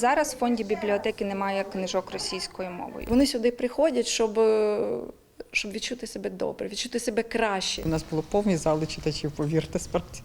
Зараз в фонді бібліотеки немає книжок російською мовою. Вони сюди приходять, щоб, е, щоб відчути себе добре, відчути себе краще. У нас було повні зали читачів, повірте, справді.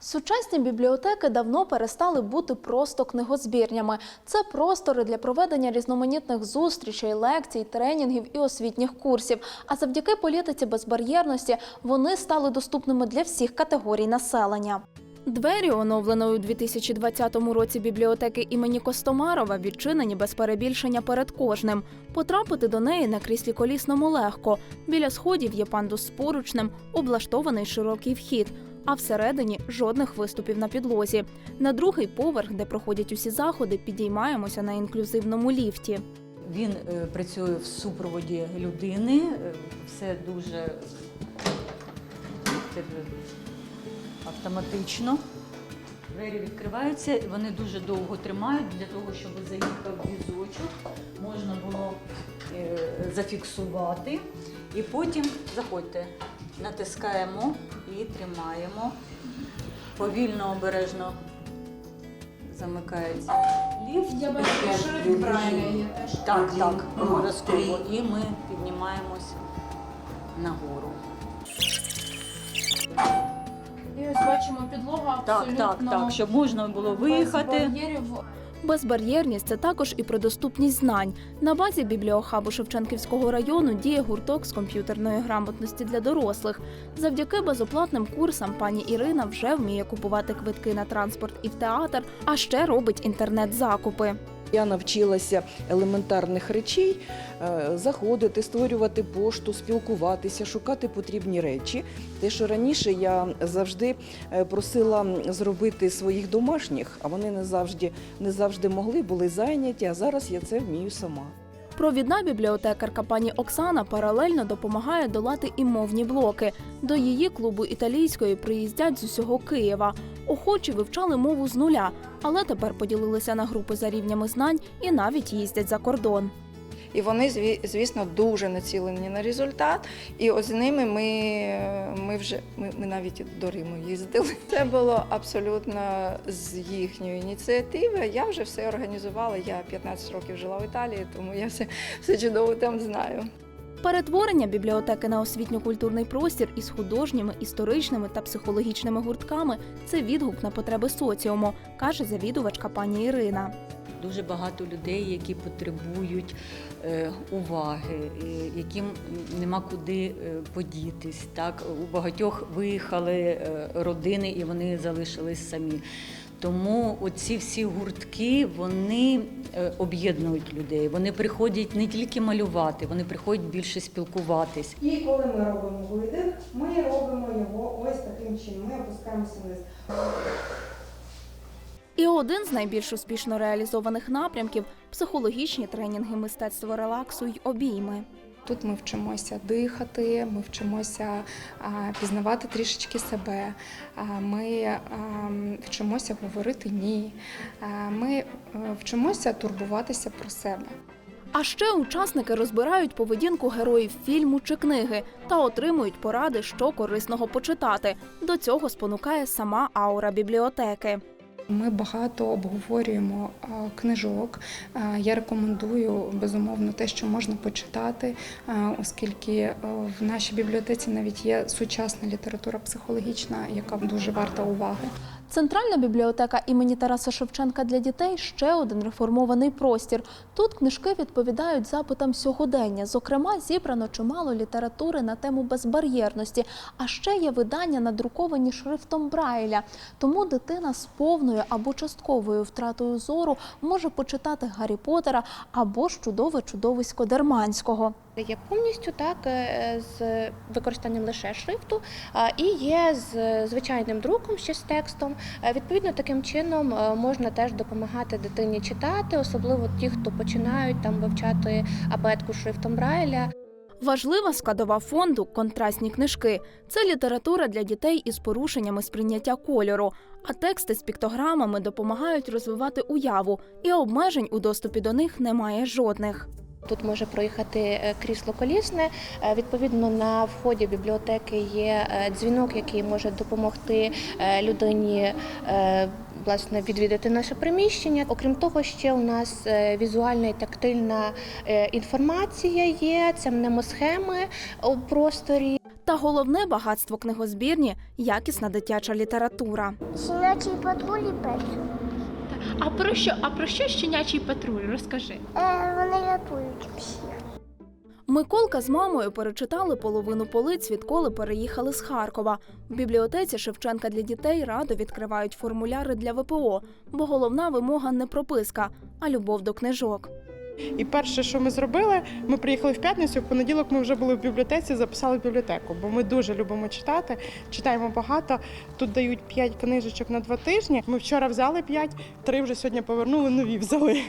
Сучасні бібліотеки давно перестали бути просто книгозбірнями. Це простори для проведення різноманітних зустрічей, лекцій, тренінгів і освітніх курсів. А завдяки політиці безбар'єрності вони стали доступними для всіх категорій населення. Двері оновленої у 2020 році бібліотеки імені Костомарова відчинені без перебільшення перед кожним. Потрапити до неї на кріслі колісному легко. Біля сходів є пандус з поручнем, облаштований широкий вхід. А всередині жодних виступів на підлозі. На другий поверх, де проходять усі заходи, підіймаємося на інклюзивному ліфті. Він е, працює в супроводі людини, е, все дуже автоматично. Двері відкриваються, вони дуже довго тримають для того, щоб заїхав візочок, можна було е, зафіксувати. І потім заходьте, натискаємо і тримаємо. Повільно, обережно замикається ліфт. Я бачу, є теж. Так, так, обов'язково. І ми піднімаємось нагору. Бачимо підлога Так, абсолютно так, так, щоб можна було без виїхати. бар'єрів. Безбар'єрність це також і про доступність знань. На базі бібліохабу Шевченківського району діє гурток з комп'ютерної грамотності для дорослих. Завдяки безоплатним курсам пані Ірина вже вміє купувати квитки на транспорт і в театр, а ще робить інтернет-закупи. Я навчилася елементарних речей е, заходити, створювати пошту, спілкуватися, шукати потрібні речі. Те, що раніше я завжди е, просила зробити своїх домашніх, а вони не завжди, не завжди могли, були зайняті, а зараз я це вмію сама. Провідна бібліотекарка пані Оксана паралельно допомагає долати і мовні блоки. До її клубу італійської приїздять з усього Києва. Охочі вивчали мову з нуля, але тепер поділилися на групи за рівнями знань і навіть їздять за кордон. І вони, звісно, дуже націлені на результат. І ось з ними ми, ми вже ми, ми навіть до Риму їздили. Це було абсолютно з їхньої ініціативи. Я вже все організувала. Я 15 років жила в Італії, тому я все, все чудово там знаю. Перетворення бібліотеки на освітньо-культурний простір із художніми, історичними та психологічними гуртками це відгук на потреби соціуму, каже завідувачка пані Ірина. Дуже багато людей, які потребують е, уваги, е, яким нема куди е, подітись. Так? У багатьох виїхали родини і вони залишились самі. Тому оці всі гуртки вони е, об'єднують людей. Вони приходять не тільки малювати, вони приходять більше спілкуватись. І коли ми робимо видих, ми робимо його ось таким чином. Ми опускаємося вниз. І один з найбільш успішно реалізованих напрямків психологічні тренінги мистецтво релаксу й обійми. Тут ми вчимося дихати, ми вчимося пізнавати трішечки себе. Ми вчимося говорити ні. Ми е, вчимося турбуватися про себе. А ще учасники розбирають поведінку героїв фільму чи книги та отримують поради, що корисного почитати. До цього спонукає сама аура бібліотеки. Ми багато обговорюємо книжок. Я рекомендую безумовно те, що можна почитати, оскільки е, в нашій бібліотеці навіть є сучасна література психологічна, яка дуже варта уваги. Центральна бібліотека імені Тараса Шевченка для дітей ще один реформований простір. Тут книжки відповідають запитам сьогодення. Зокрема, зібрано чимало літератури на тему безбар'єрності, а ще є видання, надруковані шрифтом Брайля. Тому дитина з повною або частковою втратою зору може почитати Гаррі Поттера або ж чудове чудовисько Дерманського. Є повністю так е, з використанням лише шрифту, і є з звичайним друком ще з текстом. Е, Відповідно, таким чином е, можна теж допомагати дитині читати, особливо ті, хто починають там вивчати абетку шрифтом Брайля. Важлива складова фонду контрастні книжки. Це література для дітей із порушеннями сприйняття кольору. А тексти з піктограмами допомагають розвивати уяву, і обмежень у доступі до них немає жодних. Тут може проїхати е, крісло колісне. Е, Відповідно, на вході бібліотеки є е, дзвінок, який може допомогти людині власне відвідати наше приміщення. Окрім того, ще у нас візуальна і тактильна інформація є. Це мнемосхеми у просторі. Та головне багатство книгозбірні якісна дитяча література. Щенячий патруль і пес. А про що? А про що щенячий патруль? Розкажи. Е, вони рятують всіх. Миколка з мамою перечитали половину полиць, відколи переїхали з Харкова. В бібліотеці Шевченка для дітей радо відкривають формуляри для ВПО, бо головна вимога не прописка, а любов до книжок. І перше, що ми зробили, ми приїхали в п'ятницю. В понеділок ми вже були в бібліотеці, записали бібліотеку, бо ми дуже любимо читати, читаємо багато. Тут дають 5 книжечок на два тижні. Ми вчора взяли 5, три вже сьогодні повернули, нові взяли.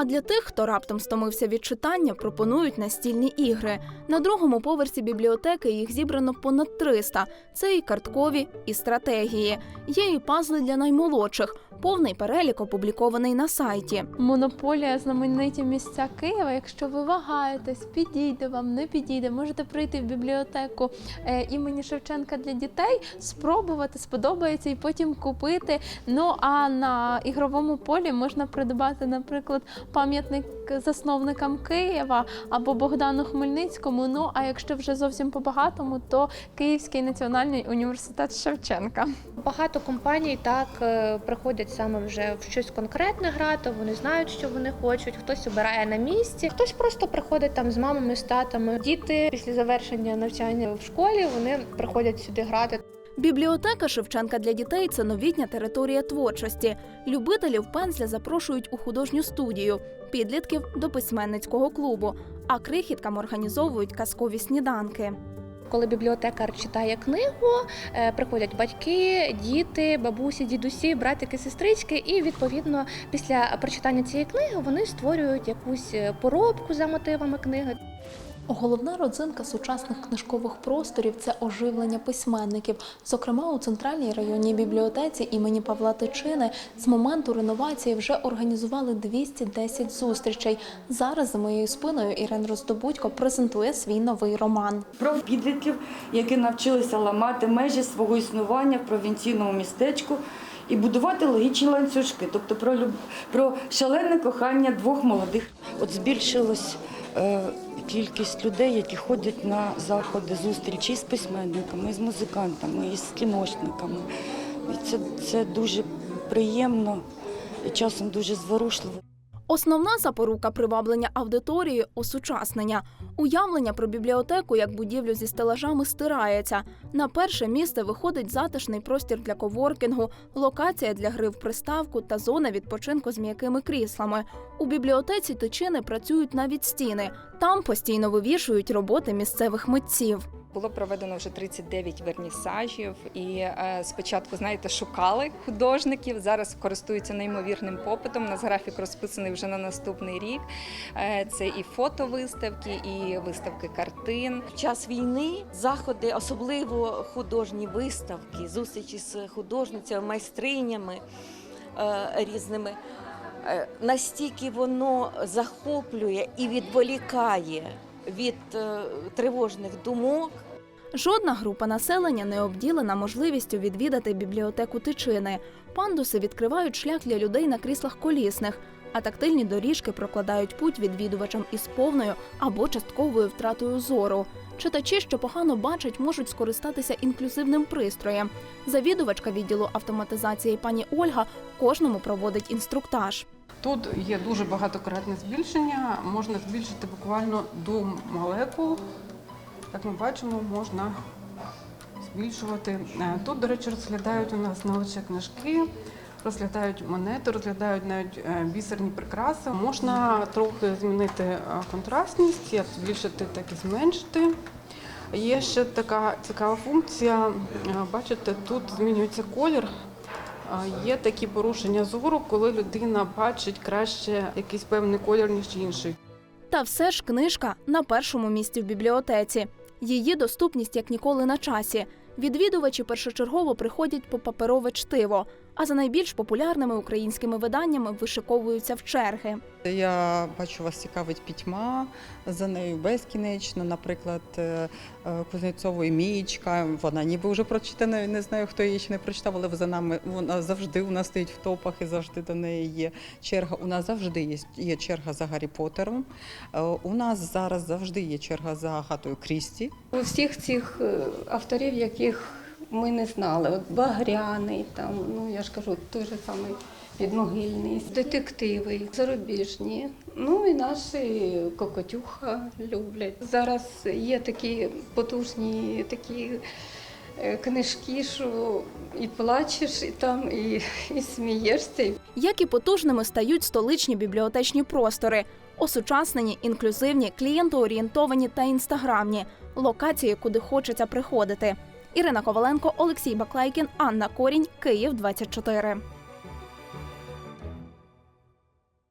А для тих, хто раптом стомився від читання, пропонують настільні ігри. На другому поверсі бібліотеки їх зібрано понад 300. Це і карткові, і стратегії. Є і пазли для наймолодших. Повний перелік опублікований на сайті. Монополія знамениті місця Києва. Якщо ви вагаєтесь, підійде вам, не підійде, можете прийти в бібліотеку е, імені Шевченка для дітей, спробувати, сподобається і потім купити. Ну а на ігровому полі можна придбати, наприклад, пам'ятник засновникам Києва або Богдану Хмельницькому. Ну а якщо вже зовсім по-багатому, то Київський національний університет Шевченка. Багато компаній так е, приходять саме вже в щось конкретне грати. Вони знають, що вони хочуть. Хтось обирає на місці, хтось просто приходить там з мамами, з татами. Діти після завершення навчання в школі вони приходять сюди грати. Бібліотека Шевченка для дітей це новітня територія творчості. Любителів пензля запрошують у художню студію, підлітків до письменницького клубу, а крихіткам організовують казкові сніданки. Коли бібліотекар читає книгу, е, приходять батьки, діти, бабусі, дідусі, братики, сестрички, і відповідно після прочитання цієї книги вони створюють якусь е, поробку за мотивами книги. Головна родзинка сучасних книжкових просторів це оживлення письменників. Зокрема, у центральній районній бібліотеці імені Павла Тичини з моменту реновації вже організували 210 зустрічей. Зараз за моєю спиною Ірен Роздобудько презентує свій новий роман. про підлітків, які навчилися ламати межі свого існування в провінційному містечку і будувати логічні ланцюжки, тобто про люб... про шалене кохання двох молодих. От збільшилось е, кількість людей, які ходять на заходи зустрічі з письменниками, з музикантами, з кіношниками. І це, це дуже приємно і часом дуже зворушливо. Основна запорука приваблення аудиторії осучаснення. Уявлення про бібліотеку як будівлю зі стелажами стирається. На перше місце виходить затишний простір для коворкінгу, локація для гри в приставку та зона відпочинку з м'якими кріслами. У бібліотеці Тичини працюють навіть стіни. Там постійно вивішують роботи місцевих митців. Було проведено вже 39 вернісажів, і е, спочатку, знаєте, шукали художників. Зараз користуються неймовірним попитом. У нас графік розписаний вже на наступний рік. Е, це і фотовиставки, і виставки картин. В час війни заходи, особливо художні виставки, зустрічі з художницями, майстринями е, різними. Настільки воно захоплює і відволікає від тривожних думок. Жодна група населення не обділена можливістю відвідати бібліотеку Тичини. Пандуси відкривають шлях для людей на кріслах колісних, а тактильні доріжки прокладають путь відвідувачам із повною або частковою втратою зору. Читачі, що погано бачать, можуть скористатися інклюзивним пристроєм. Завідувачка відділу автоматизації пані Ольга кожному проводить інструктаж. Тут є дуже багатократне збільшення, можна збільшити буквально до молекул. Як ми бачимо, можна збільшувати. Е, Тут, до речі, розглядають у нас не лише книжки, розглядають монети, розглядають навіть е, бісерні прикраси. Можна трохи змінити е, контрастність, як збільшити, так і зменшити. Є ще така цікава функція. Бачите, тут змінюється колір. Є такі порушення зору, коли людина бачить краще якийсь певний колір, ніж інший. Та все ж книжка на першому місці в бібліотеці. Її доступність як ніколи на часі. Відвідувачі першочергово приходять по паперове чтиво, а за найбільш популярними українськими виданнями вишиковуються в черги. Я бачу, вас цікавить пітьма, за нею безкінечно. Наприклад, е, е, Кузнєцової Мієчка, вона ніби вже прочитана, не знаю, хто її ще не прочитав, але за нами вона завжди у нас стоїть в топах і завжди до неї є черга. У нас завжди є, є черга за Гаррі Поттером. Е, У нас зараз завжди є черга за Агатою Крісті. У всіх цих авторів, яких ми не знали, от Багряний, там, ну я ж кажу, той же самий підмогильний, детективи, зарубіжні. Ну і наші Кокотюха люблять. Зараз є такі потужні такі е, книжки, що і плачеш, і там, і, і смієшся. Як і потужними стають столичні бібліотечні простори. Осучаснені, інклюзивні, клієнтоорієнтовані та інстаграмні локації, куди хочеться приходити. Ірина Коваленко, Олексій Баклайкін, Анна Корінь, Київ 24.